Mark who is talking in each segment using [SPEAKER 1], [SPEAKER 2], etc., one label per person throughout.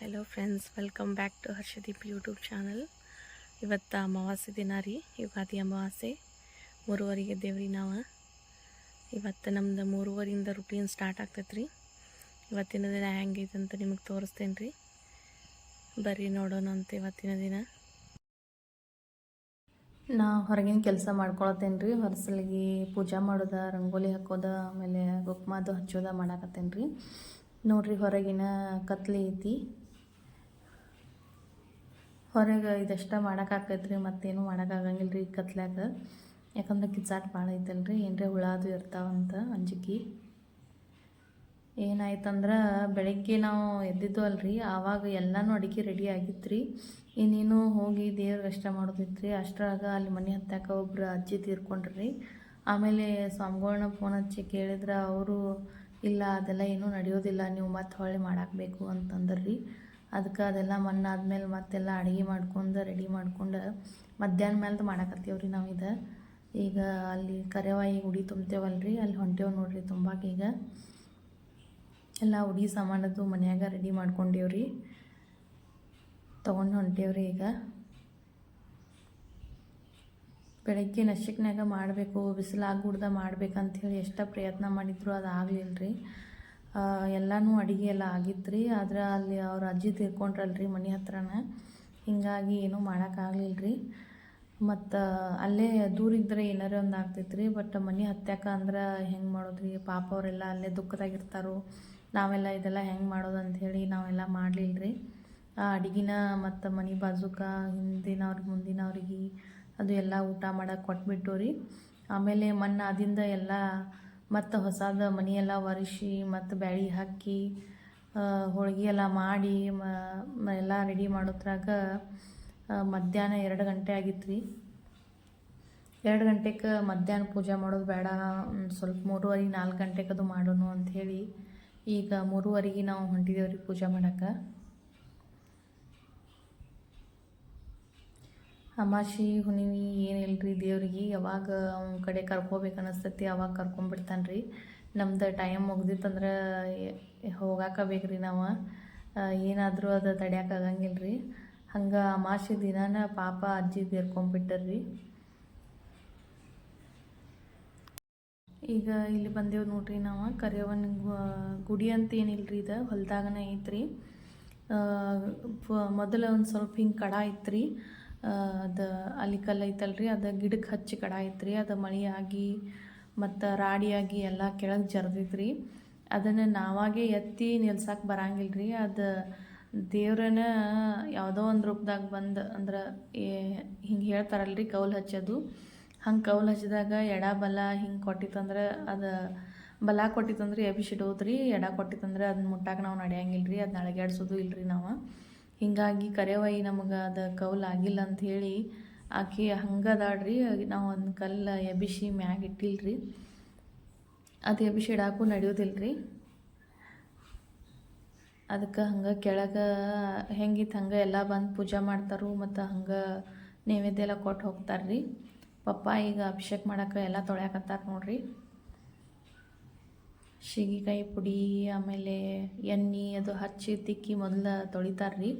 [SPEAKER 1] Hello friends welcome back to Harshadeep YouTube channel ಇವತ್ತು ಅಮಾವಾಸ್ಯೆ ದಿನ ರೀ, ಯುಗಾದಿ ಅಮಾವಾಸ್ಯೆ. ಮೂರುವರೆಗೆ ಇದ್ದೇವ್ರಿ ನಾವು. ಇವತ್ತು ನಮ್ದು ಮೂರುವರೆಯಿಂದ ರುಟೀನ್ ಸ್ಟಾರ್ಟ್ ಆಗ್ತೈತೆ ರೀ. ಇವತ್ತಿನ ದಿನ ಹೆಂಗೈತೆ ಅಂತ ನಿಮಗೆ ತೋರಿಸ್ತೇನೆ ರೀ. ಬರ್ರಿ ನೋಡೋಣ ಅಂತ ಇವತ್ತಿನ ದಿನ. ನಾ ಹೊರಗಿನ ಕೆಲಸ ಮಾಡ್ಕೊಳತ್ತೇನೆ ರೀ, ಹೊರಸಲಿಗೆ ಪೂಜಾ ಮಾಡೋದ, ರಂಗೋಲಿ ಹಾಕೋದ, ಆಮೇಲೆ ಕುಕ್ಮದು ಹಚ್ಚೋದ ಮಾಡಾಕತ್ತೇನೆ ರೀ. ನೋಡ್ರಿ ಹೊರಗಿನ ಕತ್ಲೆ ಐತಿ. ಹೊರಗೆ ಇದಷ್ಟೇ ಮಾಡೋಕ್ಕಾಕೈತೆ ರೀ ಮತ್ತೇನು ಮಾಡೋಕ್ಕಾಗಂಗಿಲ್ಲ ರೀ ಕತ್ಲ್ಯಾಗ. ಯಾಕಂದ್ರೆ ಕಿಚ್ಚಾಟ ಭಾಳ ಐತಲ್ಲ ರೀ ಏನರೇ ಹುಳ ಅದು ಇರ್ತಾವಂತ ಅಂಜಿಕೆ. ಏನಾಯ್ತಂದ್ರೆ ಬೆಳಗ್ಗೆ ನಾವು ಎದ್ದಿದ್ದು ಅಲ್ರಿ, ಆವಾಗ ಎಲ್ಲನೂ ಅಡುಗೆ ರೆಡಿ ಆಗಿತ್ತು ರೀ ಇನ್ನೇನು ಹೋಗಿ ದೇವ್ರಿಗೆ ಅಷ್ಟ ಮಾಡೋದಿತ್ತು ರೀ ಅಷ್ಟರಾಗ ಅಲ್ಲಿ ಮನೆ ಹತ್ತಾಕ ಒಬ್ರು ಅಜ್ಜಿ ತೀರ್ಕೊಂಡ್ರಿ. ಆಮೇಲೆ ಸ್ವಾಮಿಗಳ್ನ ಫೋನ್ ಹಚ್ಚಿ ಕೇಳಿದ್ರೆ, ಅವರು ಇಲ್ಲ, ಅದೆಲ್ಲ ಏನೂ ನಡೆಯೋದಿಲ್ಲ, ನೀವು ಮತ್ತೆ ಹೊಳ್ಳಿ ಮಾಡಾಕಬೇಕು ಅಂತಂದ್ರಿ. ಅದಕ್ಕೆ ಅದೆಲ್ಲ ಮಣ್ಣಾದ್ಮೇಲೆ ಮತ್ತೆಲ್ಲ ಅಡುಗೆ ಮಾಡ್ಕೊಂಡು, ರೆಡಿ ಮಾಡ್ಕೊಂಡು ಮಧ್ಯಾಹ್ನ ಮೇಲೆ ಮಾಡಾಕತ್ತೀವಿ ರೀ ನಾವು ಇದು. ಈಗ ಅಲ್ಲಿ ಕರೆವಾಯಿ ಉಡಿ ತುಂಬ್ತೇವಲ್ಲ ರೀ ಅಲ್ಲಿ ಹೊಂಟೇವು ನೋಡ್ರಿ ತುಂಬಾಕ ಈಗ. ಎಲ್ಲ ಉಡಿ ಸಾಮಾನದು ಮನ್ಯಾಗ ರೆಡಿ ಮಾಡ್ಕೊಂಡೇವ್ರಿ. ತೊಗೊಂಡು ಹೊಂಟೇವ್ರಿ ಈಗ. ಬೆಳಗ್ಗೆ ನಶಕ್ನಾಗ ಮಾಡಬೇಕು, ಬಿಸಿಲಾಗ್ಬಿಡ್ದ ಮಾಡ್ಬೇಕಂಥೇಳಿ ಎಷ್ಟು ಪ್ರಯತ್ನ ಮಾಡಿದ್ರು ಅದು ಆಗಲಿಲ್ಲ ರೀ ಎಲ್ಲನೂ ಅಡುಗೆ ಎಲ್ಲ ಆಗಿತ್ತು ರೀ ಆದ್ರೆ ಅಲ್ಲಿ ಅವ್ರ ಅಜ್ಜಿ ತೀರ್ಕೊಂಡ್ರಲ್ರಿ ಮನೆ ಹತ್ರನ. ಹೀಗಾಗಿ ಏನೂ ಮಾಡೋಕ್ಕಾಗಲಿಲ್ಲ ರೀ ಮತ್ತು ಅಲ್ಲೇ ದೂರ ಇದ್ದರೆ ಏನಾರೇ ಒಂದು ಆಗ್ತೈತೆ ರೀ ಬಟ್ ಮನೆ ಹತ್ಯಾಕ ಅಂದ್ರೆ ಹೆಂಗೆ ಮಾಡೋದು ರೀ ಪಾಪ ಅವರೆಲ್ಲ ಅಲ್ಲೇ ದುಃಖದಾಗಿರ್ತಾರೋ, ನಾವೆಲ್ಲ ಇದೆಲ್ಲ ಹೆಂಗೆ ಮಾಡೋದು ಅಂಥೇಳಿ ನಾವೆಲ್ಲ ಮಾಡಲಿಲ್ಲ ರೀ ಆ ಅಡ್ಗಿನ ಮತ್ತು ಮನೆ ಬಾಜುಕ ಹಿಂದಿನವ್ರಿಗೆ ಮುಂದಿನವ್ರಿಗೆ ಅದು ಎಲ್ಲ ಊಟ ಮಾಡಕ್ಕೆ ಕೊಟ್ಬಿಟ್ಟು ರೀ ಆಮೇಲೆ ಮಣ್ಣು ಆದಿಂದ ಎಲ್ಲ ಮತ್ತು ಹೊಸದ ಮನೆಯೆಲ್ಲ ಒರೆಸಿ ಮತ್ತು ಬ್ಯಾಳಿ ಹಾಕಿ ಹೋಳ್ಗೆ ಎಲ್ಲ ಮಾಡಿ, ಮ ಎಲ್ಲ ರೆಡಿ ಮಾಡೋದ್ರಾಗ ಮಧ್ಯಾಹ್ನ ಎರಡು ಗಂಟೆ ಆಗಿತ್ತು ರೀ ಎರಡು ಗಂಟೆಗೆ ಮಧ್ಯಾಹ್ನ ಪೂಜೆ ಮಾಡೋದು ಬೇಡ ಸ್ವಲ್ಪ ಮೂರುವರೆ, ನಾಲ್ಕು ಗಂಟೆಗೆ ಅದು ಮಾಡೋಣ ಅಂಥೇಳಿ ಈಗ ಮೂರುವರೆಗೆ ನಾವು ಹೊಂಟಿದ್ದೇವೆ ರೀ ಪೂಜೆ ಮಾಡಕ್ಕೆ ಅಮಾಸಿ ಹುಣ್ಣಿಮೆ ಏನು ರೀ ದೇವ್ರಿಗೆ? ಯಾವಾಗ ಅವ್ನ ಕಡೆ ಕರ್ಕೋಬೇಕು ಅನಿಸ್ತೈತಿ, ಅವಾಗ ಕರ್ಕೊಂಬಿಡ್ತಾನೆ ರೀ ನಮ್ದು ಟೈಮ್ ಮುಗ್ದಿತ್ತಂದ್ರೆ ಹೋಗಾಕ ಬೇಕು ರೀ ನಾವು. ಏನಾದರೂ ಅದು ತಡ್ಯಾಕಾಗಂಗಿಲ್ಲ ರೀ ಹಂಗೆ ಅಮಾಸಿ ದಿನಾನ ಪಾಪ ಅಜ್ಜಿ ತೀರ್ಕೊಂಬಿಟ್ಟರ್ರಿ ಈಗ ಇಲ್ಲಿ ಬಂದೇವು ನೋಡ್ರಿ ನಾವು. ಕರಿಯವನ ಗುಡಿ ಅಂತ ಏನಿಲ್ಲ ರೀ ಇದು? ಹೊಲ್ದಾಗನೇ ಐತ್ರಿ. ಮೊದಲು ಒಂದು ಸ್ವಲ್ಪ ಹಿಂಗೆ ಕಡ ಐತ್ರಿ. ಅದು ಅಲ್ಲಿ ಕಲ್ಲು ಐತಲ್ರಿ ಅದು ಗಿಡಕ್ಕೆ ಹಚ್ಚಿ ಕಡ ಐತ್ರಿ, ಅದು ಮಳೆಯಾಗಿ ಮತ್ತು ರಾಡಿಯಾಗಿ ಎಲ್ಲ ಕೆಳಗೆ ಜರ್ದೈತ್ರಿ ಅದನ್ನು ನಾವಾಗೆ ಎತ್ತಿ ನಿಲ್ಸಕ್ಕೆ ಬರಂಗಿಲ್ಲ ರೀ ಅದು ದೇವ್ರನ್ನ ಯಾವುದೋ ಒಂದು ರೂಪದಾಗ ಬಂದು ಅಂದ್ರೆ ಹಿಂಗೆ ಹೇಳ್ತಾರಲ್ರಿ ಕೌಲು ಹಚ್ಚೋದು. ಹಂಗೆ ಕೌಲು ಹಚ್ಚಿದಾಗ ಎಡ ಬಲ ಹಿಂಗೆ ಕೊಟ್ಟಿತ್ತಂದ್ರೆ ಅದು ಬಲ ಕೊಟ್ಟಿತ್ತಂದ್ರೆ ಎಬಿಸಿಡೋದ್ರಿ ಎಡ ಕೊಟ್ಟಿತ್ತಂದ್ರೆ ಅದನ್ನ ಮುಟ್ಟಾಕ ನಾವು ನಡೆಯಂಗಿಲ್ಲ ರೀ ಅದನ್ನ ಅಳಗ್ಯಾಡ್ಸೋದು ಇಲ್ರಿ ನಾವು. ಹಿಂಗಾಗಿ ಕರೆವೈ ನಮಗೆ ಅದು ಕೌಲ್ ಆಗಿಲ್ಲ ಅಂಥೇಳಿ ಆಕೆ ಹಂಗದಾಡ್ರಿ ನಾವು ಒಂದು ಕಲ್ಲು ಎಬಿಸಿ ಮ್ಯಾಗ ಇಟ್ಟಿಲ್ರಿ. ಅದು ಎಬಿಸಿ ಇಡಾಕು ನಡೆಯೋದಿಲ್ಲ ಅದಕ್ಕೆ ಹಂಗೆ ಕೆಳಗೆ ಹೆಂಗಿತ್ತು ಹಂಗೆ ಎಲ್ಲ ಬಂದು ಪೂಜೆ ಮಾಡ್ತಾರೋ ಮತ್ತು ಹಂಗೆ ನೈವೇದ್ಯ ಎಲ್ಲ ಕೊಟ್ಟು ಹೋಗ್ತಾರೆ ರೀ ಪಪ್ಪ ಈಗ ಅಭಿಷೇಕ ಮಾಡಕ್ಕೆ ಎಲ್ಲ ತೊಳ್ಯಾಕತ್ತಾರ ನೋಡ್ರಿ. ಶೀಗಿಕಾಯಿ ಪುಡಿ, ಆಮೇಲೆ ಎಣ್ಣೆ ಅದು ಹಚ್ಚಿ ತಿಕ್ಕಿ ಮೊದಲು ತೊಳಿತಾರೆ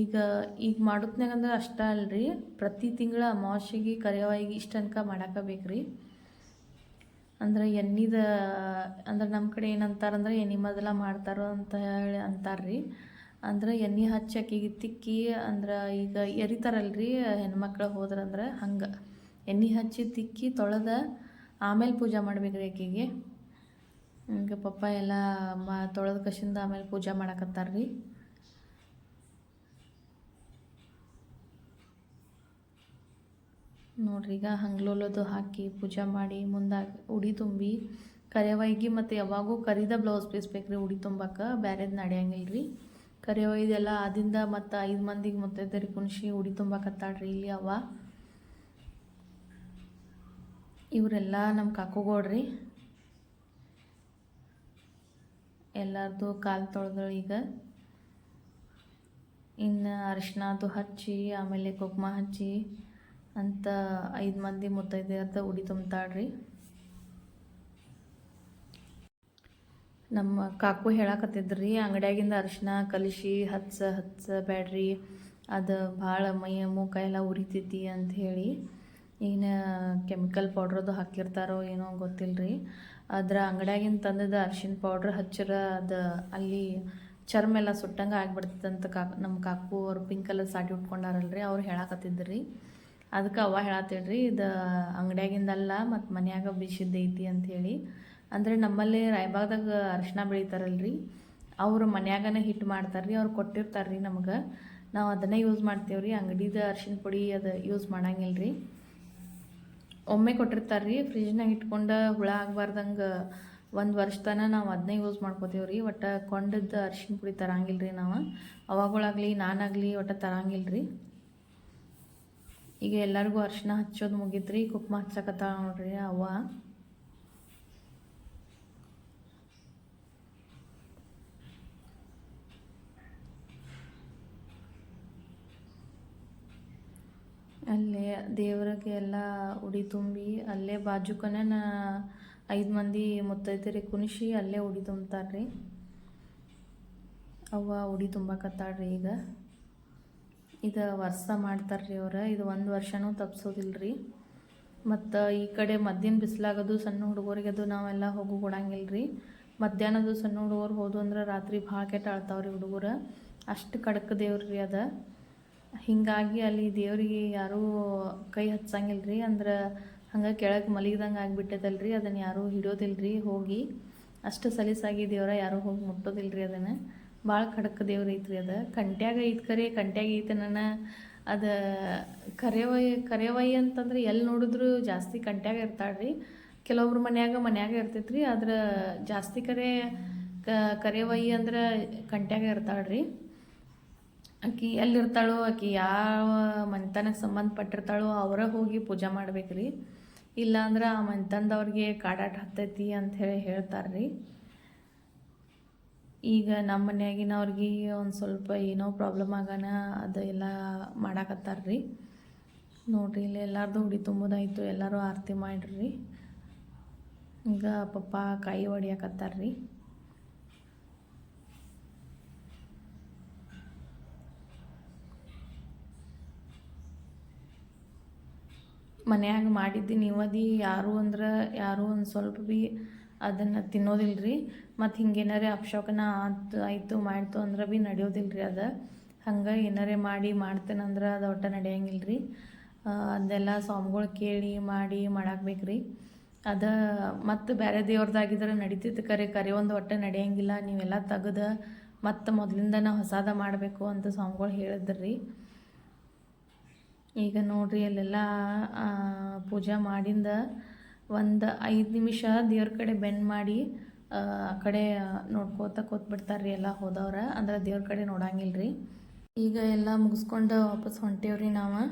[SPEAKER 1] ಈಗ ಈಗ ಮಾಡೋತ್ನಾಗ ಅಂದ್ರೆ ಅಷ್ಟೇ ಅಲ್ರಿ. ಪ್ರತಿ ತಿಂಗಳ ಅಮಾವಾಸ್ಯೆಗೆ ಕರೆಯವಾಗಿ ಇಷ್ಟು ತನಕ ಮಾಡಕ್ಕೆ ಬೇಕು ರೀ ಅಂದ್ರೆ ಎಣ್ಣಿದ, ಅಂದ್ರೆ ನಮ್ಮ ಕಡೆ ಏನಂತಾರಂದ್ರೆ ಎಣ್ಣೆ ಮೊದಲ ಮಾಡ್ತಾರೋ ಅಂತ ಹೇಳಿ ಅಂತಾರೆ ರೀ ಅಂದ್ರೆ ಎಣ್ಣೆ ಹಚ್ಚಿ ಅಕ್ಕಿಗೆ ತಿಕ್ಕಿ, ಅಂದ್ರೆ ಈಗ ಎರಿತಾರಲ್ರಿ ಹೆಣ್ಮಕ್ಳು ಹೋದ್ರಂದ್ರೆ ಹಂಗೆ. ಎಣ್ಣೆ ಹಚ್ಚಿ ತಿಕ್ಕಿ ತೊಳೆದ ಆಮೇಲೆ ಪೂಜೆ ಮಾಡ್ಬೇಕು ರೀ ಆಕೆಗೆ ಹಿಂಗೆ ಪಪ್ಪ ಎಲ್ಲ ಮ ತೊಳೆದ ಕಶಿಂದ ಆಮೇಲೆ ಪೂಜೆ ಮಾಡಕತ್ತಾರ ರೀ ನೋಡ್ರಿ ಈಗ ಹಂಗ್ಲೋಲೋದು ಹಾಕಿ ಪೂಜೆ ಮಾಡಿ ಮುಂದಾಗಿ ಉಡಿ ತುಂಬಿ ಕರಿವೈಗಿ ಮತ್ತು ಯಾವಾಗೂ ಕರಿದ ಬ್ಲೌಸ್ ಪೀಸ್ ಬೇಕು ರೀ ಉಡಿ ತುಂಬಕ್ಕೆ ಬ್ಯಾರೇದು ನಡೆಯಂಗಿಲ್ಲ ರೀ ಕರಿವೈದೆಲ್ಲ ಆದಿಂದ ಮತ್ತು ಐದು ಮಂದಿಗೆ ಮುತ್ತೈದರಿ ಕುಣಿಸಿ ಉಡಿ ತುಂಬಕತ್ತಾಳ್ರಿ ಇಲ್ಲಿ ಅವ ಇವರೆಲ್ಲ ನಮ್ಮ ಕಾಕುಗೌಡ್ರಿ ಎಲ್ಲರದು ಕಾಲು ತೊಳೆದಳು ಈಗ. ಇನ್ನು ಅರಿಶಿನದು ಹಚ್ಚಿ, ಆಮೇಲೆ ಕುಂಕುಮ ಹಚ್ಚಿ, ಅಂತ ಐದು ಮಂದಿ ಮುತ್ತೈದೆಯರ್ದ ಉಡಿ ತುಂಬ್ತಾಳ್ರಿ. ನಮ್ಮ ಕಾಕು ಹೇಳಕತ್ತಿದ್ರಿ, ಅಂಗಡ್ಯಾಗಿಂದ ಅರಿಶಿನ ಕಲಿಸಿ ಹಚ್ಚ ಹಚ್ಚ ಬ್ಯಾಡ್ರಿ, ಅದು ಭಾಳ ಮೈ ಎಲ್ಲ ಉರಿತೈತಿ ಅಂತ ಹೇಳಿ. ಏನು ಕೆಮಿಕಲ್ ಪೌಡ್ರದು ಹಾಕಿರ್ತಾರೋ ಏನೋ ಗೊತ್ತಿಲ್ಲ ರೀ ಅದ್ರ ಅಂಗಡ್ಯಾಗಿಂದ ತಂದದ ಅರ್ಶಿನ ಪೌಡ್ರ್ ಹಚ್ಚಿರ ಅದು ಅಲ್ಲಿ ಚರ್ಮ ಎಲ್ಲ ಸುಟ್ಟಂಗೆ ಆಗ್ಬಿಡ್ತದಂತ ಕಾಕು ನಮ್ಮ ಕಾಕು ಅವ್ರು ಪಿಂಕ್ ಕಲರ್ ಸಾಟಿ ಉಟ್ಕೊಂಡಾರಲ್ರಿ, ಅವ್ರು ಹೇಳಕತ್ತಿದ್ರಿ. ಅದಕ್ಕೆ ಅವ ಹೇಳತ್ತಿಳ್ರಿ ಇದು ಅಂಗಡ್ಯಾಗಿಂದಲ್ಲ ಮತ್ತು ಮನ್ಯಾಗ ಬೀಸಿದ್ದೈತಿ ಅಂಥೇಳಿ ಅಂದರೆ ನಮ್ಮಲ್ಲಿ ರಾಯಬಾಗ್ದಾಗ ಅರಿಶಿನ ಬೆಳಿತಾರಲ್ರಿ, ಅವರು ಮನ್ಯಾಗನೇ ಹಿಟ್ಟು ಮಾಡ್ತಾರೆ ರೀ ಅವ್ರು ಕೊಟ್ಟಿರ್ತಾರೆ ರೀ ನಮಗೆ. ನಾವು ಅದನ್ನೇ ಯೂಸ್ ಮಾಡ್ತೇವೆ ರೀ ಅಂಗಡಿದ ಅರ್ಶಿನ ಪುಡಿ ಅದು ಯೂಸ್ ಮಾಡಂಗಿಲ್ಲ ರೀ ಒಮ್ಮೆ ಕೊಟ್ಟಿರ್ತಾರೆ ರೀ ಫ್ರಿಜ್ನಾಗ ಇಟ್ಕೊಂಡು ಹುಳ ಆಗಬಾರ್ದಂಗೆ ಒಂದು ವರ್ಷ ತನಕ ನಾವು ಅದನ್ನೇ ಯೂಸ್ ಮಾಡ್ಕೋತೀವಿ ರೀ ಒಟ್ಟು ಕೊಂಡದ್ದು ಅರ್ಶಿನ ಪುಡಿ ತರಂಗಿಲ್ಲ ರೀ ನಾವು. ಅವಾಗಳಾಗಲಿ ನಾನಾಗಲಿ ಒಟ್ಟು ತರಂಗಿಲ್ಲ ರೀ ಈಗ ಎಲ್ಲರಿಗೂ ಅರ್ಶಿನ ಹಚ್ಚೋದು ಮುಗಿದ್ರಿ ಕುಕ್ಮ ಹಚ್ಚಕತ್ತಾಳ ನೋಡ್ರಿ ಅವ್ವ. ಅಲ್ಲೇ ದೇವ್ರಿಗೆ ಎಲ್ಲ ಉಡಿ ತುಂಬಿ ಅಲ್ಲೇ ಬಾಜುಕನೇ ನಾ ಐದು ಮಂದಿ ಮುತ್ತೈದೆರಿ ಕುಣಿಸಿ ಅಲ್ಲೇ ಉಡಿ ತುಂಬ್ತಾರೆ ರೀ ಅವ್ವ ಉಡಿ ತುಂಬಕತ್ತಾಳ್ರಿ ಈಗ. ಇದು ವರ್ಷ ಮಾಡ್ತಾರೆ ರೀ ಅವ್ರು. ಇದು ಒಂದು ವರ್ಷನೂ ತಪ್ಸೋದಿಲ್ಲ ರೀ ಮತ್ತು ಈ ಕಡೆ ಮಧ್ಯಾಹ್ನ ಬಿಸಿಲಾಗೋದು ಸಣ್ಣ ಹುಡುಗರಿಗೆ ಅದು ನಾವೆಲ್ಲ ಹೋಗು ಕೊಡಂಗಿಲ್ಲ ರೀ ಮಧ್ಯಾಹ್ನದು ಸಣ್ಣ ಹುಡುಗರು ಹೋದು ಅಂದ್ರೆ ರಾತ್ರಿ ಭಾಳ ಕೆಟ್ಟ ಆಳ್ತಾವ್ರಿ ಹುಡುಗರು. ಅಷ್ಟು ಕಡಕ ದೇವ್ರಿ ಅದ. ಹೀಗಾಗಿ ಅಲ್ಲಿ ದೇವರಿಗೆ ಯಾರೂ ಕೈ ಹಚ್ಚಂಗಿಲ್ಲ ರೀ ಅಂದ್ರೆ ಹಂಗೆ ಕೆಳಗೆ ಮಲಗಿದಂಗೆ ಆಗಿಬಿಟ್ಟದಲ್ಲ ರೀ ಅದನ್ನು ಯಾರೂ ಹಿಡಿಯೋದಿಲ್ಲ ರೀ ಹೋಗಿ ಅಷ್ಟು ಸಲೀಸಾಗಿ ದೇವರ ಯಾರೂ ಹೋಗಿ ಮುಟ್ಟೋದಿಲ್ಲ ರೀ ಅದನ್ನು. ಭಾಳ ಖಡಕ್ ದೇವ್ರು ಐತ್ರಿ ಅದು. ಕಂಟ್ಯಾಗ ಐತ್ ಕರೆ, ಕಂಟ್ಯಾಗ ಐತೆ ನನ್ನ ಅದು ಕರೆವೈ ಕರೆವೈ ಅಂತಂದ್ರೆ ಎಲ್ಲಿ ನೋಡಿದ್ರು ಜಾಸ್ತಿ ಕಂಟ್ಯಾಗ ಇರ್ತಾಳೆ ರೀ ಕೆಲವೊಬ್ರ ಮನ್ಯಾಗ ಮನ್ಯಾಗ ಇರ್ತೈತೆ ರೀ ಆದ್ರೆ ಜಾಸ್ತಿ ಕರೆ ಕರೆವೈ ಅಂದ್ರೆ ಕಂಟ್ಯಾಗ ಇರ್ತಾಳೆ ರೀ ಆಕಿ ಎಲ್ಲಿರ್ತಾಳೋ, ಆಕಿ ಯಾವ ಮನೆತನಕ್ಕೆ ಸಂಬಂಧಪಟ್ಟಿರ್ತಾಳೋ ಅವರ ಹೋಗಿ ಪೂಜೆ ಮಾಡ್ಬೇಕು ರೀ ಇಲ್ಲಾಂದ್ರೆ ಆ ಮನೆತನದವ್ರಿಗೆ ಕಾಡಾಟ ಹತ್ತೈತಿ ಅಂತ ಹೇಳಿ ಹೇಳ್ತಾರೆ ರೀ ಈಗ ನಮ್ಮ ಮನೆಯಾಗಿನವ್ರಿಗೆ ಒಂದು ಸ್ವಲ್ಪ ಏನೋ ಪ್ರಾಬ್ಲಮ್ ಆಗೋಣ ಅದು ಎಲ್ಲ ಮಾಡಾಕತ್ತಾರ ರೀ ನೋಡಿರಿ, ಇಲ್ಲಿ ಎಲ್ಲಾರ್ದು ಹುಡಿ ತುಂಬೋದಾಯಿತು ಎಲ್ಲರೂ ಆರತಿ ಮಾಡಿರಿ ಈಗ ಪಪ್ಪ ಕಾಯಿ ಹೊಡಿಯಾಕತ್ತಾರ ರೀ ಮನ್ಯಾಗ ಮಾಡಿದ್ದು ನೀವದಿ ಯಾರು ಅಂದ್ರೆ ಯಾರು ಒಂದು ಸ್ವಲ್ಪ ಭೀ ಅದನ್ನು ತಿನ್ನೋದಿಲ್ಲ ರೀ ಮತ್ತು ಹಿಂಗೆ ಏನಾರೇ ಅಪಶಕನ ಆತು ಆಯಿತು ಮಾಡ್ತು ಅಂದ್ರೆ ಭೀ ನಡೆಯೋದಿಲ್ಲ ರೀ ಅದು. ಹಂಗೆ ಏನಾರೇ ಮಾಡಿ ಮಾಡ್ತೇನಂದ್ರೆ ಅದು ಒಟ್ಟು ನಡೆಯಂಗಿಲ್ಲ ರೀ ಅದೆಲ್ಲ ಸ್ವಾಮಿಗಳು ಕೇಳಿ ಮಾಡಿ ಮಾಡಾಕ್ಬೇಕು ರೀ ಅದು ಮತ್ತು ಬೇರೆ ದೇವ್ರದ್ದಾಗಿದ್ರೆ ನಡೀತಿತ್ತು ಕರೆ ಕರೆ ಒಂದು ಒಟ್ಟು ನಡೆಯಂಗಿಲ್ಲ. ನೀವೆಲ್ಲ ತೆಗ್ದು ಮತ್ತು ಮೊದಲಿಂದ ನಾವು ಹೊಸದ ಮಾಡಬೇಕು ಅಂತ ಸ್ವಾಮಿಗಳು ಹೇಳಿದ್ರು. ಈಗ ನೋಡ್ರಿ ಅಲ್ಲೆಲ್ಲ ಪೂಜೆ ಮಾಡಿಂದ ಒಂದು ಐದು ನಿಮಿಷ ದೇವ್ರ ಕಡೆ ಬೆಂಡ್ ಮಾಡಿ, ಆ ಕಡೆ ನೋಡ್ಕೋತ ಕೂತ್ಬಿಡ್ತಾರೆ ರೀ ಎಲ್ಲ ಹೋದವ್ರ. ಅಂದ್ರೆ ದೇವ್ರ ಕಡೆ ನೋಡಂಗಿಲ್ಲ ರೀ ಈಗ ಎಲ್ಲ ಮುಗಿಸ್ಕೊಂಡು ವಾಪಸ್ ಹೊಂಟೇವ್ರಿ ನಾವು.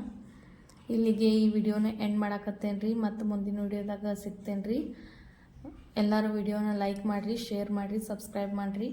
[SPEAKER 1] ಇಲ್ಲಿಗೆ ಈ ವಿಡಿಯೋನ ಎಂಡ್ ಮಾಡಾಕತ್ತೇನೆ ರೀ ಮತ್ತು ಮುಂದಿನ ವಿಡಿಯೋದಾಗ ಸಿಗ್ತೇನೆ ರೀ ಎಲ್ಲರೂ ವಿಡಿಯೋನ ಲೈಕ್ ಮಾಡಿರಿ ಶೇರ್ ಮಾಡಿರಿ ಸಬ್ಸ್ಕ್ರೈಬ್ ಮಾಡಿರಿ.